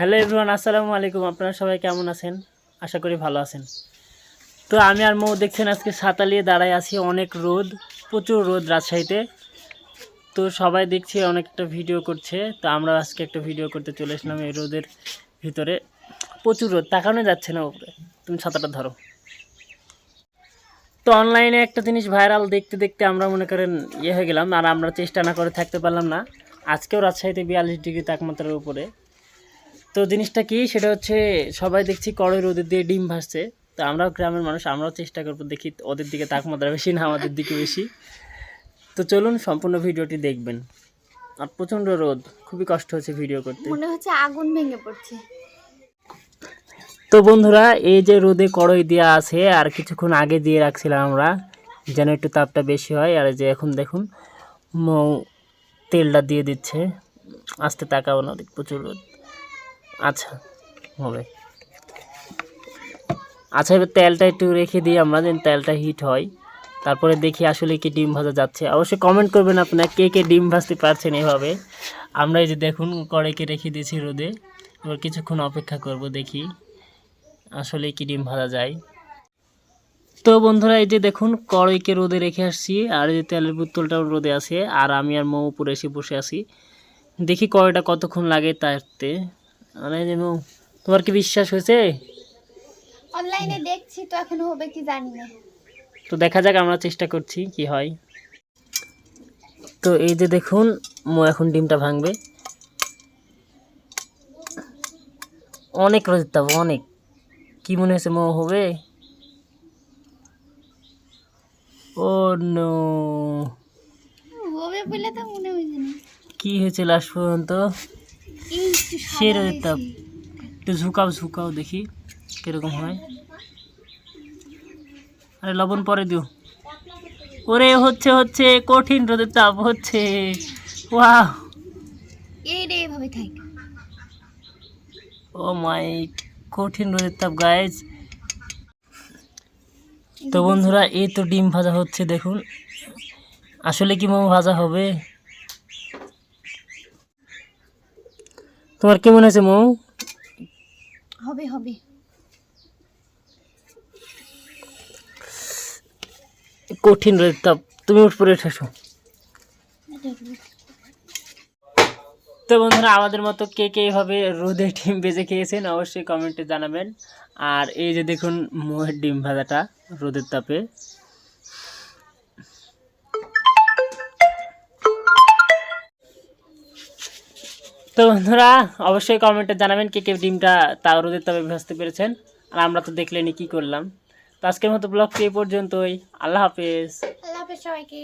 Hello everyone, আসসালামু আলাইকুম। আপনারা সবাই কেমন আছেন? আশা করি ভালো আছেন। তো আমি আর মৌ দেখছেন আজকে সাতালিয়ে দাঁড়ায় আছি, অনেক রোদ, প্রচুর রোদ রাজশাহীতে। তো সবাই দেখছি, অনেক একটা ভিডিও করছে। তো আমরা আজকে একটা ভিডিও করতে চলে এসলাম এই রোদের ভিতরে। প্রচুর রোদ, তাকানো যাচ্ছে না উপরে। তুমি ছাতাটা ধরো। তো অনলাইনে একটা জিনিস ভাইরাল দেখতে দেখতে আমরা মনে করেন ইয়ে হয়ে গেলাম, আর আমরা চেষ্টা না করে থাকতে পারলাম না। আজকেও রাজশাহীতে বিয়াল্লিশ ডিগ্রি তাপমাত্রার উপরে। তো জিনিসটা কি সেটা হচ্ছে সবাই দেখছি কড়াই রোদের দিয়ে ডিম ভাসছে তো আমরাও গ্রামের মানুষ আমরাও চেষ্টা করব দেখি ওদের দিকে তাপমাত্রা বেশি না আমাদের দিকে বেশি। তো চলুন সম্পূর্ণ ভিডিওটি দেখবেন। আর প্রচণ্ড রোদ খুবই কষ্ট হচ্ছে ভিডিও করতে। মনে হচ্ছে আগুন ভেঙে পড়ছে। তো বন্ধুরা এই যে রোদে কড়ই দেওয়া আছে আর কিছুক্ষণ আগে দিয়ে রাখছিলাম আমরা যেন একটু তাপটা বেশি হয়। আর এই যে এখন দেখুন মৌ তেলটা দিয়ে দিচ্ছে। আস্তে তাকাবো না প্রচুর রোদ। আচ্ছা হবে। আচ্ছা এবার তেলটা একটু রেখে দিই আমরা, যেন তেলটা হিট হয়। তারপরে দেখি আসলে কি ডিম ভাজা যাচ্ছে। অবশ্যই কমেন্ট করবেন আপনারা, কে কে ডিম ভাজতে পারছেন এভাবে। আমরা এই যে দেখুন, কড়াইকে রেখে দিয়েছি রোদে। এবার কিছুক্ষণ অপেক্ষা করব, দেখি আসলে কি ডিম ভাজা যায়। তো বন্ধুরা, এই যে দেখুন, কড়াইকে রোদে রেখে আসছি, আর এই যে তেলের বোতলটাও রোদে আছে, আর আমি আর মৌ উপরে এসে বসে আছি। দেখি কড়াইটা কতক্ষণ লাগে তাতে। তোমার কি বিশ্বাস হয়েছে? অনলাইনে দেখছি তো এখন হবে কি জানি না। তো দেখা যাক আমরা চেষ্টা করছি কি হয়। তো এই যে দেখুন মো এখন ডিমটা ভাঙবে। অনেক রোদ তাপ অনেক। কি মনে হয়েছে মো হবে? Oh no. হবে বলে তো মনে হয়েছে কি হয়েছে লাস্ট পর্যন্ত? রোদের তাপ একটু ঝুঁকাও ঝুঁকাও দেখি কীরকম হয়। আরে লবণ পরে দিও। ওরে হচ্ছে হচ্ছে কঠিন রোদের তাপ হচ্ছে। ওয়াও। এই থাক। ও মাই কঠিন রোদের তাপ গাইজ তো বন্ধুরা এই তো ডিম ভাজা হচ্ছে দেখুন। আসলে কি মোমো ভাজা হবে? তোমার কেমন আছে মৌ? হবে হবে। কঠিন রোদের তাপ তুমি উঠ পরে ঠেসো তো বন্ধুরা আমাদের মতো কে কে এইভাবে রোদে ডিম ভেজে খেয়েছেন অবশ্যই কমেন্টে জানাবেন। আর এই যে দেখুন মোহের ডিম ভাজাটা রোদের তাপে। তো বন্ধুরা, অবশ্যই কমেন্টে জানাবেন কে কে ডিমটা তা রোদের তবে ভাসতে পেরেছেন, আর আমরা তো দেখলেনি কি করলাম। তো আজকের মতো ব্লগটি এই পর্যন্তই, আল্লাহ হাফেজ। আল্লাহ হাফেজ সবাইকে।